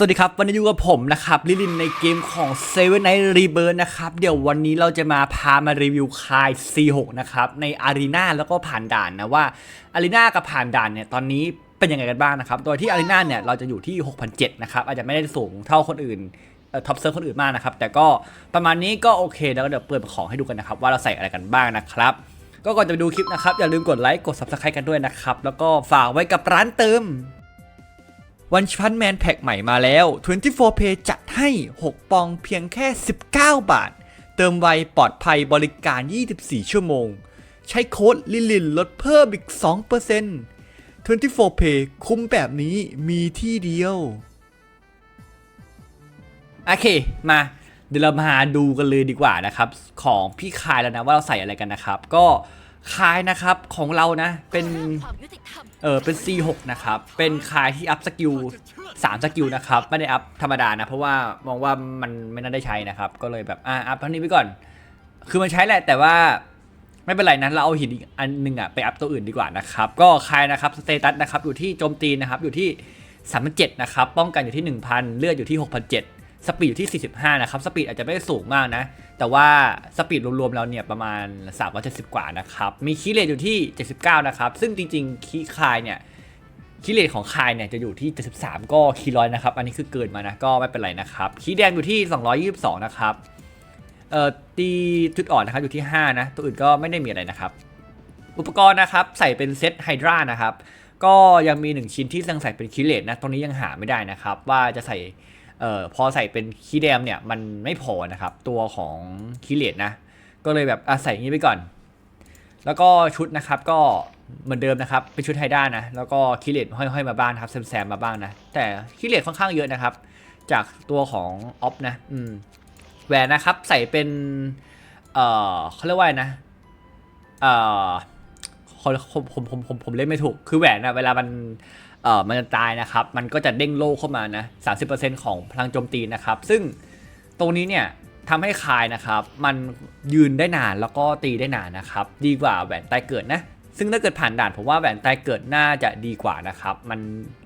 สวัสดีครับ วันนี้อยู่กับผมนะครับ ลิลินในเกมของ Seven Night Rebirth นะครับ เดี๋ยววันนี้เราจะมาพามารีวิวคาย C6 นะครับ ในอารีนาแล้วก็ผ่านด่านนะว่าอารีนากับผ่านด่านเนี่ยตอนนี้เป็นยังไงกันบ้างนะครับ โดยที่อารีนาเนี่ยเราจะอยู่ที่6,700นะครับ อาจจะไม่ได้สูงเท่าคนอื่นท็อปเซิร์ฟคนอื่นมากนะครับ แต่ก็ประมาณนี้ก็โอเค แล้วก็เดี๋ยวเปิดของให้ดูกันนะครับว่าเราใส่อะไรกันบ้างนะครับก็ก่อนจะไปดูคลิปนะครับอย่าลืมกดไลค์กด Subscribe กันด้วยนะครับแล้วก็ฝากไว้กับร้านเติม วันชันแมนแพ็กใหม่มาแล้ว 24 Pay จัดให้ 6 ปองเพียงแค่ 19 บาท เติมไวปลอดภัยบริการ 24 ชั่วโมง ใช้โค้ดลิลินลดเพิ่มอีก 2% 24 Pay คุ้มแบบนี้มีที่เดียว โอเค มาเดี๋ยวเรามาดูกันเลยดีกว่านะครับ ของพี่คายแล้วนะว่าเราใส่อะไรกันนะครับ ก็คายนะครับของเรานะเป็น เออเป็น C6 นะครับ เป็นคายที่อัพสกิล3สกิลนะครับ ไม่ได้อัพธรรมดานะ เพราะว่ามองว่ามันไม่น่าได้ใช้นะครับ ก็เลยแบบอ่าอัพเท่านี้ไปก่อน คือมันใช้แหละแต่ว่าไม่เป็นไรนะเราเอาหินอีกอันหนึงอะไปอัพตัวอื่นดีกว่านะครับ ก็คายนะครับสเตตัสนะครับอยู่ที่โจมตีนะครับอยู่ที่3 7นะครับ ป้องกันอยู่ที่ 1,000 เลือดอยู่ที่6,700 สปีดอยู่ที่ 45 นะครับ สปีดอาจจะไม่ได้สูงมากนะ แต่ว่าสปีดรวมๆ แล้วเนี่ยประมาณ 370 กว่านะครับ มีคีเลทอยู่ที่ 79 นะครับ ซึ่งจริงๆ คีย์คายเนี่ยคีเลทของคายเนี่ยจะอยู่ที่ 73 ก็คีย์ร้อยนะครับ อันนี้คือเกินมานะ ก็ไม่เป็นไรนะครับ คีย์แดงอยู่ที่ 222 นะครับ เอ่อ ตีจุดอ่อนนะครับอยู่ที่ 5 นะ ตัวอื่นก็ไม่ได้มีอะไรนะครับ อุปกรณ์นะครับใส่เป็นเซตไฮดรานะครับ ก็ยังมี 1 ชิ้นที่ยังใส่เป็นคีเลทนะ ตรงนี้ยังหาไม่ได้นะครับ ว่าจะใส่ เอ่อพอใส่เป็นคีย์แดมเนี่ยมันไม่พอนะครับ ตัวของคีย์เลทนะ ก็เลยแบบอะใส่อย่างนี้ไปก่อน แล้วก็ชุดนะครับก็เหมือนเดิมนะครับ เป็นชุดไฮด้านะ แล้วก็คีย์เลทห้อยๆมาบ้างครับแซมๆมาบ้างนะ แต่คีย์เลทค่อนข้างเยอะนะครับ จากตัวของออฟนะอืมแหวนนะครับใส่เป็น เอ่อเขาเรียกว่านะเอ่อผมผมผมผมผมผมเล่นไม่ถูก คือแหวนนะเวลามัน เอ่อมันจะตายนะครับ มันก็จะเด้งโล่เข้ามานะ30%ของพลังโจมตีนะครับ ซึ่งตรงนี้เนี่ยทำให้คายนะครับ มันยืนได้นานแล้วก็ตีได้นานนะครับ ดีกว่าแหวนตายเกิดนะ ซึ่งถ้าเกิดผ่านด่านผมว่าแหวนตายเกิดน่าจะดีกว่านะครับ มัน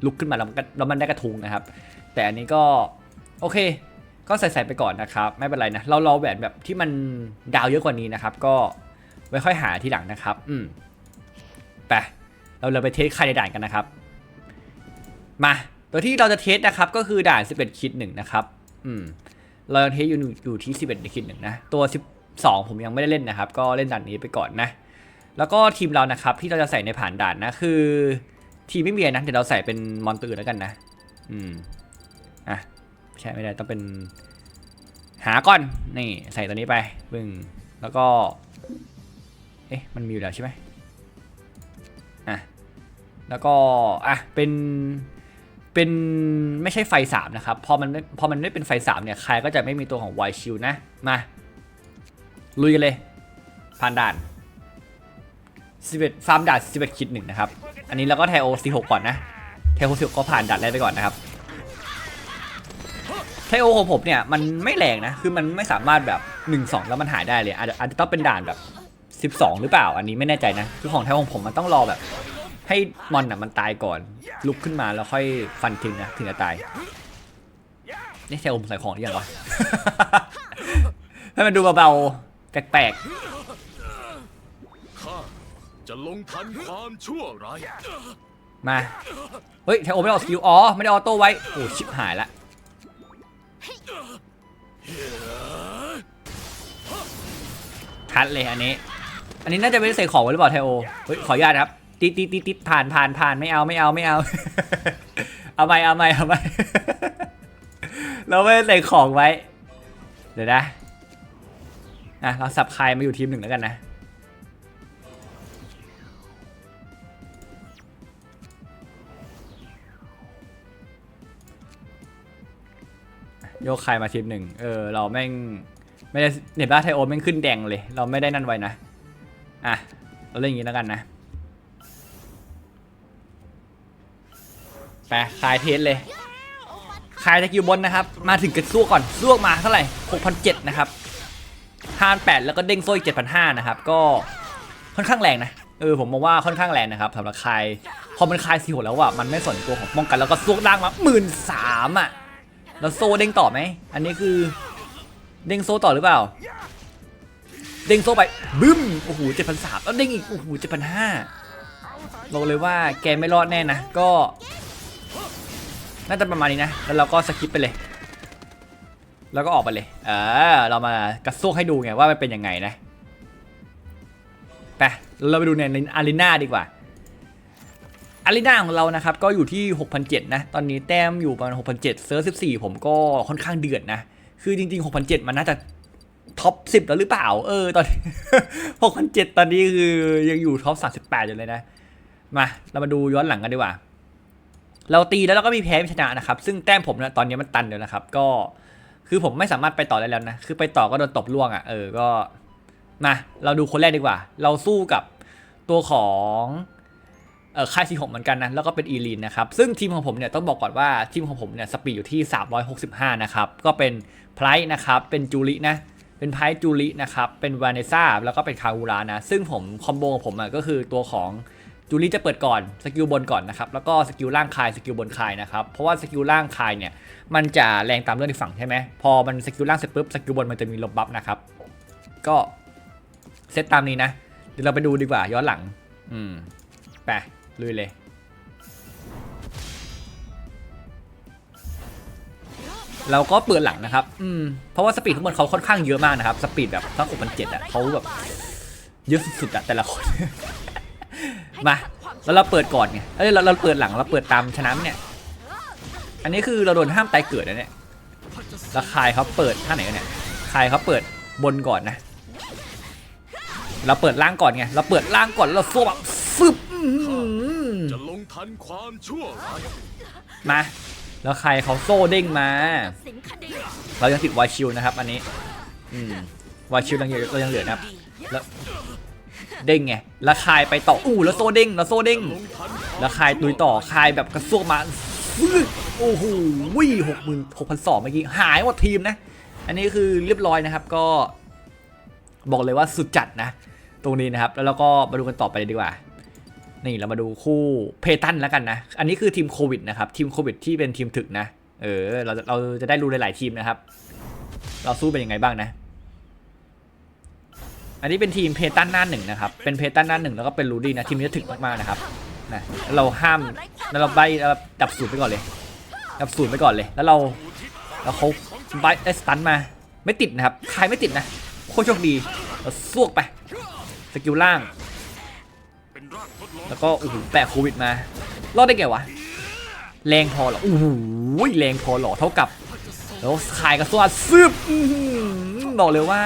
ลุกขึ้นมาแล้วมันได้กระทุงนะครับ แต่อันนี้ก็โอเค ก็ใส่ไปก่อนนะครับ ไม่เป็นไรนะ เรารอแหวนแบบที่มันดาวเยอะกว่านี้นะครับ ก็ไว้ค่อยหาทีหลังนะครับ อืมไปเราเลยไปเทสใครในด่านกันนะครับ มาตัวที่เราจะเทสนะครับก็คือด่าน 11คิดหนึ่งนะครับอืมเราเทสอยู่อยู่ที่ 11คิดหนึ่งนะตัว 12 ผมยังไม่ได้เล่นนะครับ ก็เล่นด่านนี้ไปก่อนนะ แล้วก็ทีมเรานะครับที่เราจะใส่ในผ่านด่านนะคือ ทีมไม่มีนะเดี๋ยวเราใส่เป็นมอนตื่นแล้วกันนะ อืมอะใช่ไม่ได้ต้องเป็นหาก่อนนี่ใส่ตัวนี้ไปปึ้งแล้วก็เอ๊ะมันมีอยู่แล้วใช่ไหมอะแล้วก็อะเป็น เป็นไม่ใช่ไฟสามนะครับ พอมันพอมันไม่เป็นไฟสามเนี่ย ใครก็จะไม่มีตัวของไวชิลนะ มา ลุยกันเลย ผ่านด่าน11ฟาร์มด่าน11คิดหนึ่งนะครับ อันนี้เราก็ไทโอ16ก่อนนะไทโอ16ก็ผ่านด่านแรกไปก่อนนะครับไทโอของผมเนี่ย มันไม่แรงนะ คือมันไม่สามารถแบบ 1-2 แล้วมันหายได้เลย อาจจะอาจจะต้องเป็นด่านแบบ 12 หรือเปล่า อันนี้ไม่แน่ใจนะ คือของไทโอของผมมันต้องรอแบบ ให้มอนอะมันตายก่อน ลุกขึ้นมาแล้วค่อยฟันทิ้งนะถึงจะตายนี่ไทโอผมใส่ของหรือยังวะให้มันดูเบาๆแปลกข้าจะลงทันความชั่วร้ายๆมา เฮ้ยไทโอไม่ได้ออกสกิลอ๋อไม่ได้ออโต้ไว้ โอ้ชิบหายละทัดเลยอันนี้ อันนี้น่าจะไม่ได้ใส่ของไว้หรือเปล่าไทโอ เฮ้ยขออนุญาตครับ ติดติดติดติดผ่านผ่านผ่านไม่เอาไม่เอาไม่เอา เอาไม่เอาไม่เอาไม่เราไม่ใส่ของไว้ เดี๋ยวนะอะเราสับคายมาอยู่ทีมหนึ่งแล้วกันนะโยกใครมาทีมหนึ่ง เออ เราแม่งไม่ได้เน็ตบ้าไทโอแม่งขึ้นแดงเลย เราไม่ได้นั่นไว้นะ อะ เราเล่นอย่างนี้แล้วกันนะ ไปคลายเทสเลยคลายตะกิวบนนะครับ มาถึงกระซวกก่อนซวกมาเท่าไหร่6,007นะครับ5,800แล้วก็เด้งโซ่อีก7,500นะครับ ก็ค่อนข้างแรงนะ เออผมมองว่าค่อนข้างแรงนะครับสำหรับคลายพอมันคลายสี่หแล้วอะมันไม่สนตัวของป้องกันแล้วก็ซวกล่างมาหมื่นสามอะแล้วโซ่เด้งต่อไหม อันนี้คือเด้งโซ่ต่อหรือเปล่า เด้งโซ่ไปบึ้มโอ้โหเจ็ดพันสามแล้วเด้งอีกโอ้โหเจ็ดพันห้าบอกเลยว่าแกไม่รอดแน่นะ ก็ น่าจะประมาณนี้นะ แล้วเราก็สกิปไปเลย แล้วก็ออกไปเลย เออ เรามากระซวกให้ดูไงว่ามันเป็นยังไงนะ ไป เราไปดูในอารีนาดีกว่า อารีนาของเรานะครับ ก็อยู่ที่6,007นะ ตอนนี้แต้มอยู่ประมาณ6,007เซิร์ฟ14 ผมก็ค่อนข้างเดือดนะ คือจริง ๆ6,007มันน่าจะท็อป10 แล้วหรือเปล่า เออ ตอน6,007ตอนนี้คือยังอยู่ท็อป38อยู่เลยนะ มา เรามาดูย้อนหลังกันดีกว่า เราตีแล้วเราก็มีแพ้มีชนะนะครับ ซึ่งแต้มผมเนะตอนนี้มันตันเดียวนะครับ ก็คือผมไม่สามารถไปต่อได้แล้วนะ คือไปต่อก็โดนตบล่วงอะ่ะ เออ ก็มาเราดูคนแรกดีกว่า เราสู้กับตัวของเออค่ายซีหกเหมือนกันนะ แล้วก็เป็นอีลีนนะครับ ซึ่งทีมของผมเนี่ยต้องบอกก่อนว่าทีมของผมเนี่ยสปีดอยู่ที่ 365 นะครับ ก็เป็นไพร์นะครับ เป็นจูรินะ เป็นไพร์จูรินะครับ เป็นวาเนซ่าแล้วก็เป็นคาอูรานะ ซึ่งผมคอมโบของผมอะก็คือตัวของ จูริจะเปิดก่อนสกิลบนก่อนนะครับแล้วก็สกิลล่างคายสกิลบนคายนะครับเพราะว่าสกิลล่างคายเนี่ยมันจะแรงตามเรื่องในฝั่งใช่ไหมพอมันสกิลล่างเสร็จปุ๊บสกิลบนมันจะมีลบบัฟนะครับก็เซตตามนี้นะเดี๋ยวเราไปดูดีกว่าย้อนหลัง อืมไปลุยเลยเราก็เปิดหลังนะครับ อืม เพราะว่าสปีดทั้งหมดเขาค่อนข้างเยอะมากนะครับ สปีดแบบตั้ง6 7 0 0อะเขาแบบเยอะสุดๆอะแต่ละคน มาแล้วเราเปิดก่อนไงเอ้ยเราเราเปิดหลังเราเปิดตามชนะเนี่ย อันนี้คือเราโดนห้ามตายเกิดนะเนี่ยแล้วคายเขาเปิดท่าไหนกันเนี่ยคายเขาเปิดบนก่อนนะ เราเปิดล่างก่อนไงเราเปิดล่างก่อนเราโซ่แบบฟึบอื้อหือจะลงทันความชั่วร้ายมาแล้วใครเขาโซ่เด้งมา เรายังติดวายชิลนะครับ อันนี้อืมวายชิลยังเหลือเรายังเหลือนะครับแล้ว เด้งไงแล้วคายไปต่ออู้แล้วโซ่เด้งแล้วโซ่เด้งแล้วคายตุยต่อคายแบบกระซวกมาโอ้โหวิ่งหกหมื่นหกพันสองเมื่อกี้หายหมดทีมนะ อันนี้คือเรียบร้อยนะครับก็ บอกเลยว่าสุดจัดนะ ตรงนี้นะครับ แล้วเราก็มาดูกันต่อไปเลยดีกว่า นี่เรามาดูคู่เพตันแล้วกันนะ อันนี้คือทีมโควิดนะครับทีมโควิดที่เป็นทีมถึกนะ เออเราเราจะได้รู้หลาย ๆ ทีมนะครับ เราสู้เป็นยังไงบ้างนะ อันนี้เป็นทีมเพตันหน้าหนึ่งนะครับ เป็นเพตันหน้าหนึ่งแล้วก็เป็นรูดี้นะทีมนี้ถึกมากๆนะครับนะเราห้ามแล้วเราใบเราดับศูนย์ไปก่อนเลย ดับศูนย์ไปก่อนเลย แล้วเราแล้วเขาใบได้สตันมาไม่ติดนะครับใครไม่ติดนะโคตรโชคดีเราซวกไปสกิลล่าง แล้วก็โอ้โหแปะโควิดมารอดได้ไงวะแรงพอหรอโอ้โหแรงพอหรอเท่ากับ แล้วขายกับสวัสดซึบอื้อบอกเลยว่า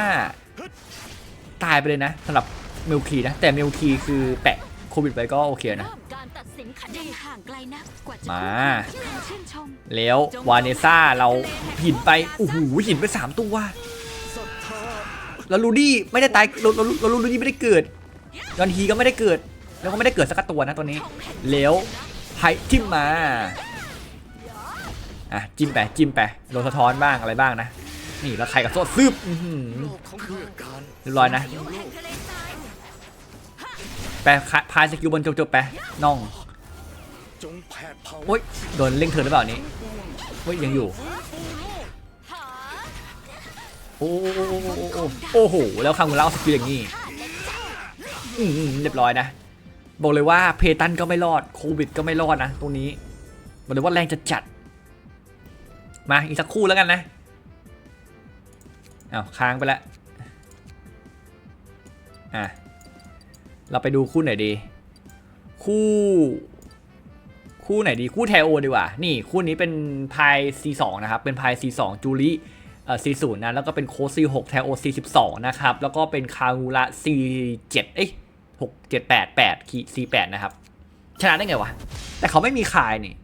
ตายไปเลยนะสำหรับเมลคีนะ แต่เมลคีคือแปะโควิดไปก็โอเคนะเริ่มการตัดสินคดีห่างไกลนักกว่าจะมาถูกคำชื่นชมแล้ววาเนซ่าเราหินไปโอ้โหหินไปสามตัวแล้วลูดี้ไม่ได้ตายเราเราเราลูดี้ไม่ได้เกิดยอนฮีก็ไม่ได้เกิด แล้วก็ไม่ได้เกิดสักตัวนะตัวนี้ แล้วไฮทิมมาอะจิ้มไปจิ้มไปโดนสะท้อนบ้างอะไรบ้างนะ นี่แล้วใครกับโซ่ซึบอื้อหือเพื่อการเรียบร้อยนะแห่งทะเลทรายไปพายสกิลบนจบๆไปน้องจงแผดเผาโอ้ยโดนเล่งเธอหรือเปล่านี้โอ้ยยังอยู่หาโอ้โอ้โอ้โอ้โหแล้วคำของเราสกิลอย่างนี้อืมอืมเรียบร้อยนะ บอกเลยว่าเพตันก็ไม่รอดโควิดก็ไม่รอดนะตรงนี้บอกเลยว่าแรงจะจัดมาอีกสักคู่แล้วกันนะ อ้าวค้างไปแล้วอะเราไปดูคู่ไหนดี คู่ คู่ไหนดี คู่ไทโอดีกว่า นี่คู่นี้เป็นพาย C2 นะครับ เป็นพาย C2 จูริเอ่อ C0 นะ แล้วก็เป็นโค้ด C6 ไทโอ C12 นะครับ แล้วก็เป็นคางูระ C7 เอ้ย6 7 8 8คี C8 นะครับ ชนะได้ไงวะ แต่เขาไม่มีคายนี่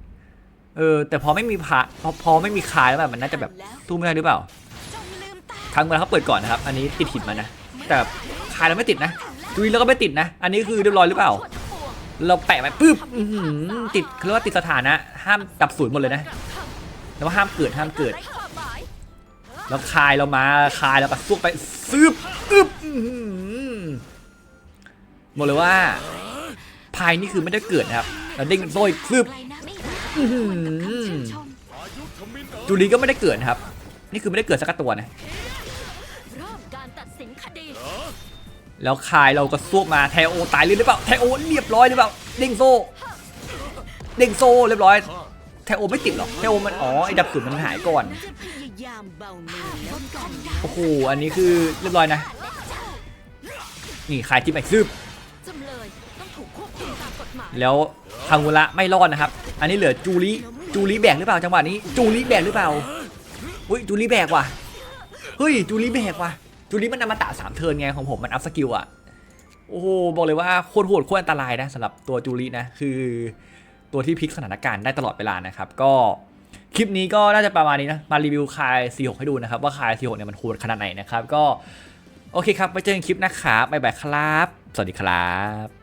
เออ แต่พอไม่มีพาพอพอไม่มีคายแล้วแบบมันน่าจะแบบตู้ไม่ได้หรือเปล่า จงลืมตาครั้งเวลาเขาเปิดก่อนนะครับ อันนี้ติดหินมานะ แต่คายเราไม่ติดนะจุยแล้วก็ไม่ติดนะ อันนี้คือเรียบร้อยหรือเปล่า เราแปะไปปุ๊บติดเขาเรียกว่าติดสถานะ ห้ามดับศูนย์หมดเลยนะ แล้วห้ามเกิดห้ามเกิดไร้ความหมายแล้วคายเรามาคายแล้วก็ซุกไปซืบอึบอื้อหือบอกเลยว่าพายนี่คือไม่ได้เกิดนะครับแล้วเด้งโซ่อีกซืบไกลนักไม่อื้อหือคำชื่นชมอายุทมินเอจูลีก็ไม่ได้เกิดครับ นี่คือไม่ได้เกิดสักตัวนะ แล้วคายเราก็ซวบมาแทโอตายเลยหรือเปล่าแทโอเรียบร้อยหรือเปล่าเด้งโซ่เด้งโซ่เรียบร้อยแทโอไม่ติดหรอกแทโอมันอ๋อไอ้ดับสุดมันหายก่อนโอ้โหอันนี้คือเรียบร้อยนะ นี่คายจิ้มไอ้ซึบจำเลยต้องถูกควคามกฎหมายแล้วคังวุระไม่รอดนะครับ อันนี้เหลือจูริจูริแบกหรือเปล่าจังหวะนี้จูริแบกหรือเปล่าอุ้ยจูริแบกว่ะเฮ้ยจูริแบกว่ะ จูริมันนามาตะสามเทิร์นไงของผมมันอัพสกิลอะโอ้โหบอกเลยว่าโคตรโหดโคตรอันตรายนะสำหรับตัวจูรินะคือตัวที่พลิกสถานการณ์ได้ตลอดเวลานะครับ ก็คลิปนี้ก็น่าจะประมาณนี้นะ มารีวิวคาย C6 ให้ดูนะครับ ว่าคาย C6 เนี่ยมันโหดขนาดไหนนะครับ ก็โอเคครับ ไปเจอกันคลิปนะครับบ๊ายบายครับ สวัสดีครับ